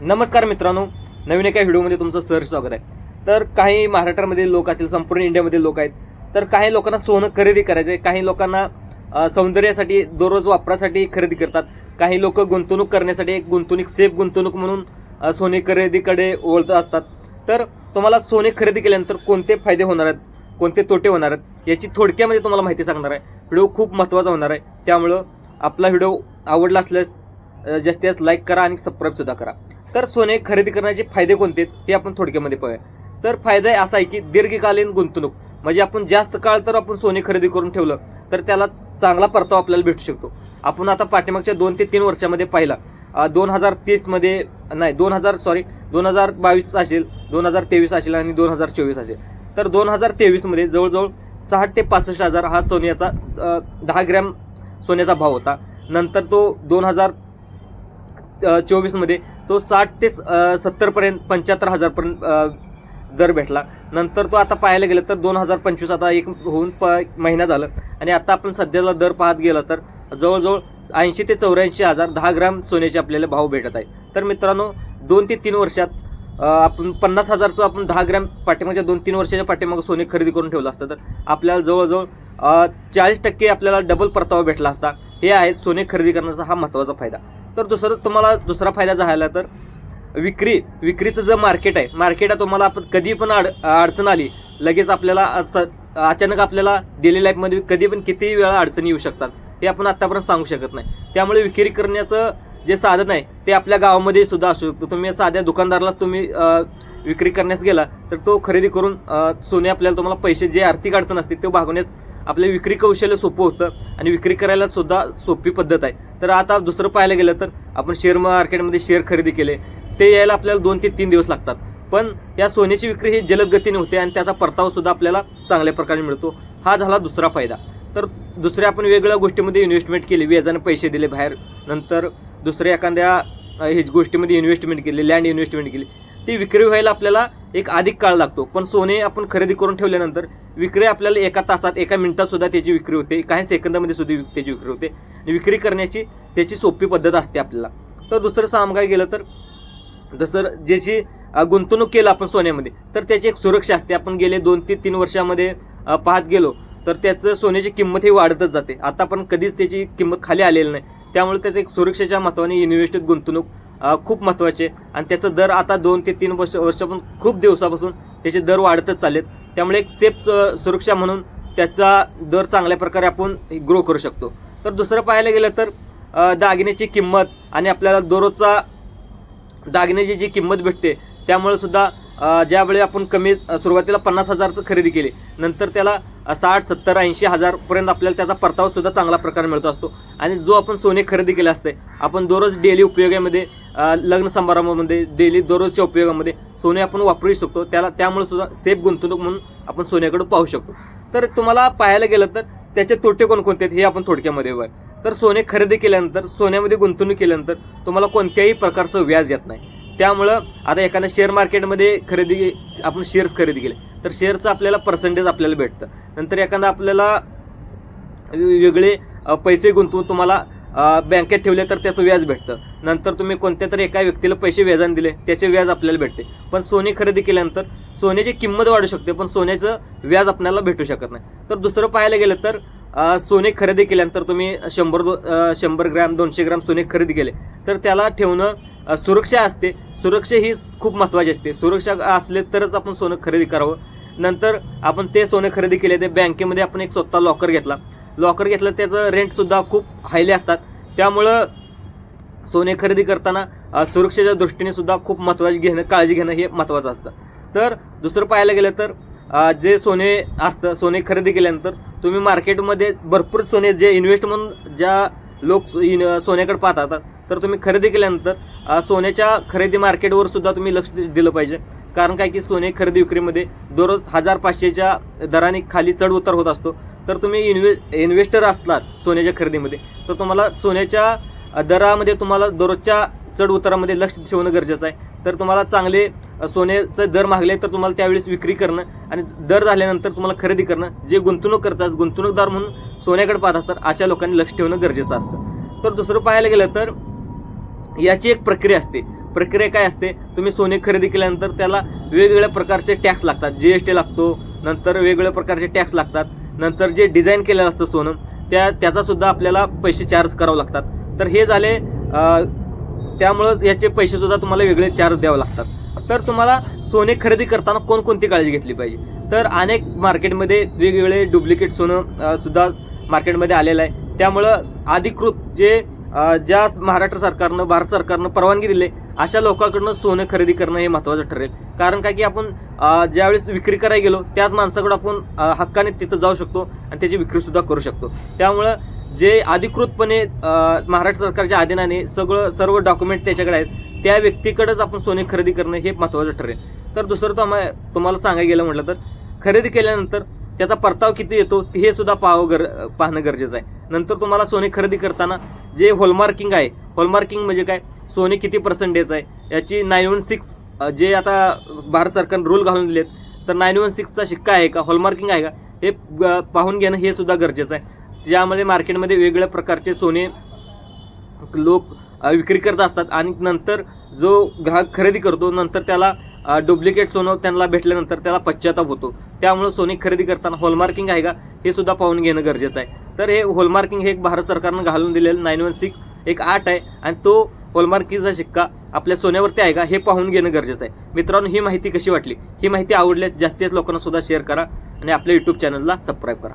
नमस्कार मित्रांनो. नवीन एका व्हिडिओमध्ये तुमचं सर स्वागत आहे. तर काही महाराष्ट्रामधील लोक असतील संपूर्ण इंडियामधील लोक आहेत तर काही लोकांना सोनं खरेदी करायचं आहे काही लोकांना सौंदर्यासाठी दररोज वापरासाठी खरेदी करतात. काही लोक गुंतवणूक करण्यासाठी एक गुंतवणूक सेफ गुंतवणूक म्हणून सोने खरेदीकडे वळत असतात. तर तुम्हाला सोने खरेदी केल्यानंतर कोणते फायदे होणार आहेत? कोणते तोटे होणार आहेत? याची थोडक्यामध्ये तुम्हाला माहिती सांगणार आहे. व्हिडिओ खूप महत्त्वाचा होणार आहे. त्यामुळं आपला व्हिडिओ आवडला असल्यास जास्तीत जास्त लाईक करा आणि सबस्क्राईबसुद्धा करा. तर सोने खरेदी करण्याचे फायदे कोणते ते आपण थोडक्यामध्ये पाहूया. तर फायदा असा आहे की दीर्घकालीन गुंतवणूक म्हणजे आपण जास्त काळ तर आपण सोने खरेदी करून ठेवलं तर त्याला चांगला परतावा आपल्याला भेटू शकतो. आपण आता पाठीमागच्या दोन ते तीन वर्षामध्ये पाहिला. दोन हजार तीसमध्ये नाही दोन हजार सॉरी दोन हजार बावीस असेल दोन हजार तेवीस असेल आणि दोन हजार चोवीस असेल. तर दोन हजार तेवीसमध्ये जवळजवळ सहा ते पासष्ट हजार हा सोन्याचा दहा ग्रॅम सोन्याचा भाव होता. नंतर तो दोन हजार चोवीसमध्ये तो साठ ते सत्तरपर्यंत पंच्याहत्तर हजारपर्यंत दर भेटला. नंतर तो आता पाहायला गेलं तर दोन हजार पंचवीस आता एक होऊन प महिना झालं. आणि आता आपण सध्याला दर पाहत गेला तर जवळजवळ ऐंशी ते चौऱ्याऐंशी हजार दहा ग्राम सोन्याचे आपल्याला भाव भेटत आहे. तर मित्रांनो दोन ते तीन वर्षात आपण पन्नास हजारचं आपण दहा ग्रॅम पाठीमागच्या दोन तीन वर्षाच्या पाठीमागं सोने खरेदी करून ठेवलं असतं. तर आपल्याला जवळजवळ चाळीस टक्के आपल्याला डबल परतावा भेटला असता. हे आहे सोने खरेदी करण्याचा हा महत्त्वाचा फायदा. तर दुसरं तुम्हाला दुसरा फायदा झाला तर विक्री विक्रीचं जे मार्केट आहे मार्केट आहे तुम्हाला आपण कधी पण अड अडचण आली लगेच आपल्याला असं अचानक आपल्याला डेली लाईफमध्ये कधी पण कितीही वेळा अडचणी येऊ शकतात हे आपण आत्तापर्यंत सांगू शकत नाही. त्यामुळे विक्री करण्याचं जे साधन आहे ते आपल्या गावामध्ये सुद्धा असू शकतो. तुम्ही साध्या दुकानदारालाच तुम्ही विक्री करण्यास गेला तर तो खरेदी करून सोने आपल्याला तुम्हाला पैसे जे आर्थिक अडचण असते ते भागवण्यास आपले विक्री कौशल्य सोपं होतं आणि विक्री करायला सुद्धा सोपी पद्धत आहे. तर आता दुसरं पाहायला गेलं तर आपण शेअर मार्केटमध्ये शेअर खरेदी केले. ते यायला आपल्याला दोन ते तीन दिवस लागतात. पण या सोन्याची विक्री ही जलद गतीने होते आणि त्याचा परतावा सुद्धा आपल्याला चांगल्या प्रकारे मिळतो. हा झाला दुसरा फायदा. तर दुसऱ्या आपण वेगवेगळ्या गोष्टीमध्ये इन्व्हेस्टमेंट केली. व्याजाने पैसे दिले बाहेर. नंतर दुसऱ्या एखाद्या अ, हे गोष्टीमध्ये इन्व्हेस्टमेंट केली. लँड इन्व्हेस्टमेंट केली. ती विक्री व्हायला आपल्याला एक अधिक काळ लागतो. पण सोने आपण खरेदी करून ठेवल्यानंतर विक्री आपल्याला एका तासात एका मिनिटात सुद्धा त्याची विक्री होते. काही सेकंदामध्ये सुद्धा विक- त्याची विक्री होते. आणि विक्री करण्याची त्याची सोपी पद्धत असते आपल्याला. तर दुसरं सांगाय गेलं तर जसं ज्याची गुंतवणूक केलं आपण सोन्यामध्ये तर त्याची एक सुरक्षा असते. आपण गेले दोन ते तीन वर्षामध्ये पाहत गेलो तर त्याचं सोन्याची किंमत ही वाढतच जाते. आता पण कधीच त्याची किंमत खाली आलेली नाही. त्यामुळे त्याचं एक सुरक्षेच्या महत्त्वाने इन्व्हेस्टेड गुंतवणूक खूप महत्त्वाचे आणि त्याचं दर आता दोन ते तीन वर्ष वर्षापासून खूप दिवसापासून त्याचे दर वाढतच चाललेत. त्यामुळे एक सेफ सुरक्षा म्हणून त्याचा दर चांगल्या प्रकारे आपण ग्रो करू शकतो. तर दुसरं पाहायला गेलं तर दागिन्याची किंमत आणि आपल्याला दररोजचा दागिन्याची जी किंमत भेटते त्यामुळे सुद्धा ज्यावेळी आपण कमी सुरुवातीला पन्नास हजारचं खरेदी केली नंतर त्याला साठ सत्तर ऐंशी हजारपर्यंत आपल्याला त्याचा परतावा सुद्धा चांगला प्रकारे मिळतो असतो. आणि जो आपण सोने खरेदी केले असते आपण दररोज डेली उपयोगामध्ये लग्न समारंभामध्ये डेली दररोजच्या उपयोगामध्ये सोने आपण वापरू शकतो. त्याला त्यामुळे सुद्धा सेफ गुंतवणूक म्हणून आपण सोन्याकडे पाहू शकतो. तर तुम्हाला पाहायला गेलं तर त्याचे तोटे कोणकोणते आहेत हे आपण थोडक्यामध्ये बघ तर सोने खरेदी केल्यानंतर सोन्यामध्ये गुंतवणूक केल्यानंतर तुम्हाला कोणत्याही प्रकारचं व्याज येत नाही. त्यामुळं आता एखाद्या शेअर मार्केटमध्ये खरेदी आपण शेअर्स खरेदी केले. तर शेअरचं आपल्याला पर्सेंटेज आपल्याला भेटतं. नंतर एखादा आपल्याला वेगळे पैसे गुंतवून तुम्हाला बँकेत ठेवले तर त्याचं व्याज भेटतं. नंतर तुम्ही कोणत्या तरी एका व्यक्तीला पैसे व्याजाने दिले त्याचे व्याज आपल्याला भेटते. पण सोने खरेदी केल्यानंतर सोन्याची किंमत वाढू शकते पण सोन्याचं व्याज आपल्याला भेटू शकत नाही. तर दुसरं पाहायला गेलं तर सोने खरेदी केल्यानंतर तुम्ही शंभर दो शंभर ग्रॅम दोनशे ग्रॅम सोने खरेदी केले. तर त्याला ठेवणं सुरक्षा असते. सुरक्षा ही खूप महत्त्वाची असते. सुरक्षा असले तरच आपण सोनं खरेदी करावं. नंतर आपण ते सोनं खरेदी केले ते बँकेमध्ये आपण एक स्वतः लॉकर घेतला. लॉकर घेतलं त्याचं रेंटसुद्धा खूप हायले असतात. त्यामुळं सोने खरेदी करताना सुरक्षेच्या दृष्टीने सुद्धा खूप महत्त्वाची घेणं काळजी घेणं हे महत्त्वाचं असतं. तर दुसरं पाहायला गेलं तर जे सोने असतं सोने खरेदी केल्यानंतर तुम्ही मार्केटमध्ये भरपूर सोने जे इन्व्हेस्ट म्हणून ज्या लोक इन- सोन्याकडे पाहतात तर तुम्ही खरेदी केल्यानंतर सोन्याच्या खरेदी मार्केटवर सुद्धा तुम्ही लक्ष दिलं पाहिजे. कारण काय की सोने खरेदी विक्रीमध्ये दररोज हजार पाचशेच्या दराने खाली चढ उतार होत असतो. तर तुम्ही इन्व्हे इन्व्हेस्टर असलात सोन्याच्या खरेदीमध्ये तर तुम्हाला सोन्याच्या दरामध्ये तुम्हाला दररोजच्या चढ उतारामध्ये लक्ष ठेवणं गरजेचं आहे. तर तुम्हाला चांगले सोन्याचे सोन्याचं दर मागले तर तुम्हाला त्यावेळेस विक्री करणं आणि दर झाल्यानंतर तुम्हाला खरेदी करणं जे गुंतवणूक करतात गुंतवणूकदार म्हणून सोन्याकडे पाहत असतात अशा लोकांनी लक्ष ठेवणं गरजेचं असतं. तर दुसरं पाहायला गेलं तर याची एक प्रक्रिया असते. प्रक्रिया काय असते? तुम्ही सोने खरेदी केल्यानंतर त्याला वेगवेगळ्या प्रकारचे टॅक्स लागतात. जी एस टी लागतो नंतर वेगवेगळ्या प्रकारचे टॅक्स लागतात नंतर जे डिझाईन केलेलं असतं सोनं त्या त्याचासुद्धा आपल्याला पैसे चार्ज करावं लागतात. तर हे झाले त्यामुळं याचे पैसे सुद्धा तुम्हाला वेगळे चार्ज द्यावे लागतात. तर तुम्हाला सोने खरेदी करताना कोणकोणती काळजी घेतली पाहिजे? तर अनेक मार्केटमध्ये वेगवेगळे डुप्लिकेट सोनं सुद्धा मार्केटमध्ये आलेलं आहे. त्यामुळं अधिकृत जे ज्या महाराष्ट्र सरकारनं भारत सरकारनं परवानगी दिली अशा लोकांकडनं सोनं खरेदी करणं हे महत्त्वाचं ठरेल. कारण का की आपण ज्यावेळेस विक्री करायला गेलो त्याच माणसाकडं आपण हक्काने तिथं जाऊ शकतो आणि त्याची विक्रीसुद्धा करू शकतो. त्यामुळं जे अधिकृतपणे महाराष्ट्र सरकारच्या अधीनाने सगळं सर्व डॉक्युमेंट त्याच्याकडे आहेत त्या व्यक्तीकडेच आपण सोने खरेदी करणं हे महत्त्वाचं ठरेल. तर दुसरं तो आम्हा- तुम्हाला सांगायला गेलं म्हटलं तर खरेदी केल्यानंतर त्याचा परताव किती येतो हे सुद्धा पाहावं गर पाहणं गरजेचं आहे. नंतर तुम्हाला सोने खरेदी करताना जे हॉलमार्किंग आहे हॉलमार्किंग म्हणजे काय? सोने किती पर्सेंटेज आहे? याची नाईन वन सिक्स जे आता भारत सरकारनं रूल घालून दिलेत तर नाईन वन सिक्सचा शिक्का आहे का? हॉलमार्किंग आहे का? हे पाहून घेणं हे सुद्धा गरजेचं आहे. ज्यामध्ये मार्केटमध्ये वेगवेगळ्या प्रकारचे सोने लोक विक्री करत असतात आणि नंतर जो ग्राहक खरेदी करतो नंतर त्याला डुप्लिकेट सोनं त्यांना भेटल्यानंतर त्याला पश्चाताप होतो. त्यामुळे सोने खरेदी करताना हॉलमार्किंग आहे का हे सुद्धा पाहून घेणं गरजेचं आहे. तर हे हॉलमार्किंग हे एक भारत सरकारनं घालून दिलेलं नाईन वन सिक्स एक आठ आहे आणि तो हॉलमार्किंगचा शिक्का आपल्या सोन्यावरती आहे का हे पाहून घेणं गरजेचं आहे. मित्रांनो ही माहिती कशी वाटली? ही माहिती आवडल्यास जास्तीत जास्त लोकांना सुद्धा शेअर करा आणि आपल्या यूट्यूब चॅनलला सबस्क्राईब करा.